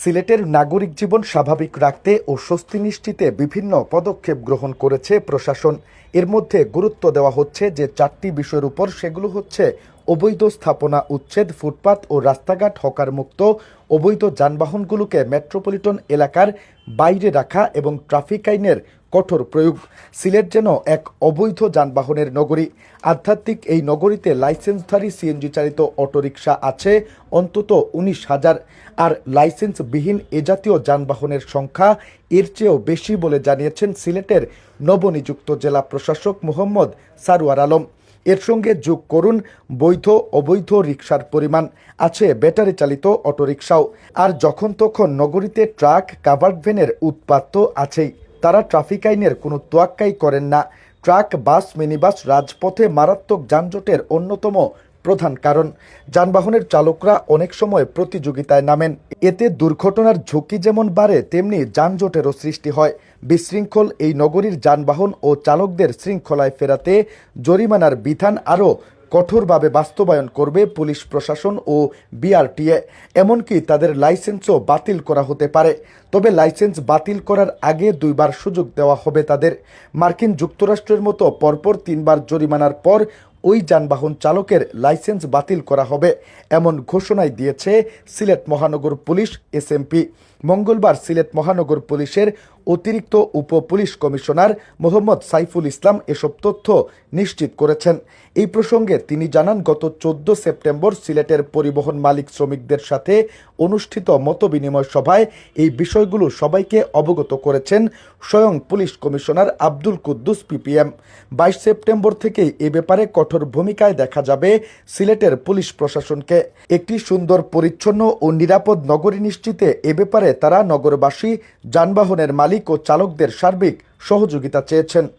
সিলেটের নাগরিক জীবন স্বাভাবিক রাখতে ও স্বস্তি নিশ্চিতে বিভিন্ন পদক্ষেপ গ্রহণ করেছে প্রশাসন। এর মধ্যে গুরুত্ব দেওয়া হচ্ছে যে চারটি বিষয়ের উপর সেগুলো হচ্ছে অবৈধ স্থাপনা উচ্ছেদ, ফুটপাত ও রাস্তাঘাট হকার মুক্ত অবৈধ যানবাহনগুলোকে মেট্রোপলিটন এলাকার বাইরে রাখা এবং ট্রাফিক আইনের কঠোর প্রয়োগ। সিলেট যেন এক অবৈধ যানবাহনের নগরী। আধ্যাত্মিক এই নগরীতে লাইসেন্সধারী সিএনজি চালিত অটোরিকশা আছে অন্তত উনিশ হাজার। আর লাইসেন্সবিহীন এ জাতীয় যানবাহনের সংখ্যা এর চেয়েও বেশি বলে জানিয়েছেন সিলেটের নবনিযুক্ত জেলা প্রশাসক মোহাম্মদ সারোয়ার আলম। এর সঙ্গে যোগ করুন বৈধ অবৈধ রিক্সার পরিমাণ। আছে ব্যাটারি চালিত অটোরিকশাও। আর যখন তখন নগরীতে ট্রাক, কাভার্ড ভ্যানের উৎপাত তো আছেই। তারা ট্রাফিক আইনের কোনো তোয়াক্কাই করেন না। ট্রাক, বাস, মিনিবাস, রাজপথে মারাত্মক যানজটের অন্যতম প্রধান কারণ, যানবাহনের চালকরা অনেক সময় প্রতিযোগিতায় নামেন। এতে দুর্ঘটনার ঝুঁকি যেমন বাড়ে, তেমনি যানজটেরও সৃষ্টি হয়। বিশৃঙ্খল এই নগরীর যানবাহন ও চালকদের শৃঙ্খলায় ফেরাতে জরিমানার বিধান আরও কঠোরভাবে বাস্তবায়ন করবে পুলিশ প্রশাসন ও বিআরটিএ। এমনকি তাদের লাইসেন্সও বাতিল করা হতে পারে। তবে লাইসেন্স বাতিল করার আগে দুইবার সুযোগ দেওয়া হবে তাদের। মার্কিন যুক্তরাষ্ট্রের মতো পরপর তিনবার জরিমানার পর ওই যানবাহন চালকের লাইসেন্স বাতিল করা হবে, এমন ঘোষণায় দিয়েছে সিলেট মহানগর পুলিশ এসএমপি। মঙ্গলবার সিলেট মহানগর পুলিশের অতিরিক্ত উপ পুলিশ কমিশনার মোহাম্মদ সাইফুল ইসলাম এসব তথ্য নিশ্চিত করেছেন। এই প্রসঙ্গে তিনি জানান, গত চোদ্দ সেপ্টেম্বর সিলেটের পরিবহন মালিক শ্রমিকদের সাথে অনুষ্ঠিত মতবিনিময় সভায় এই বিষয়গুলো সবাইকে অবগত করেছেন স্বয়ং police commissioner Abdul Quddus, PPM. বাইশ সেপ্টেম্বর থেকেই এ ব্যাপারে কঠোর ভূমিকায় দেখা যাবে সিলেটের পুলিশ প্রশাসনকে। একটি সুন্দর, পরিচ্ছন্ন ও নিরাপদ নগরী নিশ্চিতে এ ব্যাপারে তারা নগরবাসী, যানবাহনের মালিক ও চালকদের সার্বিক সহযোগিতা চেয়েছেন।